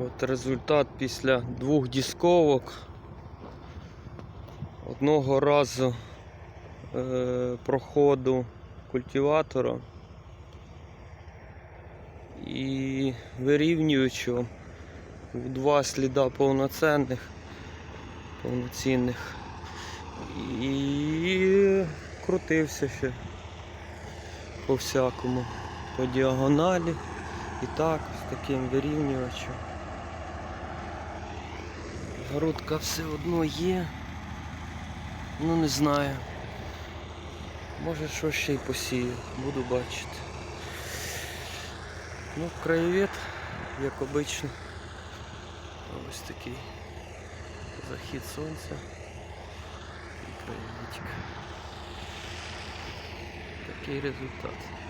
От результат після двох дісковок. Одного разу е, проходу культиватора і вирівнюючого два сліда повноцінних, повноцінних. І крутився ще по всякому, по діагоналі. І так, з таким вирівнювачем. Грудка все одно є. Ну не знаю. Може що ще й посію, буду бачити. Ну, краєвид, як обично. Ось такий захід сонця. І краєвидик. Такий результат.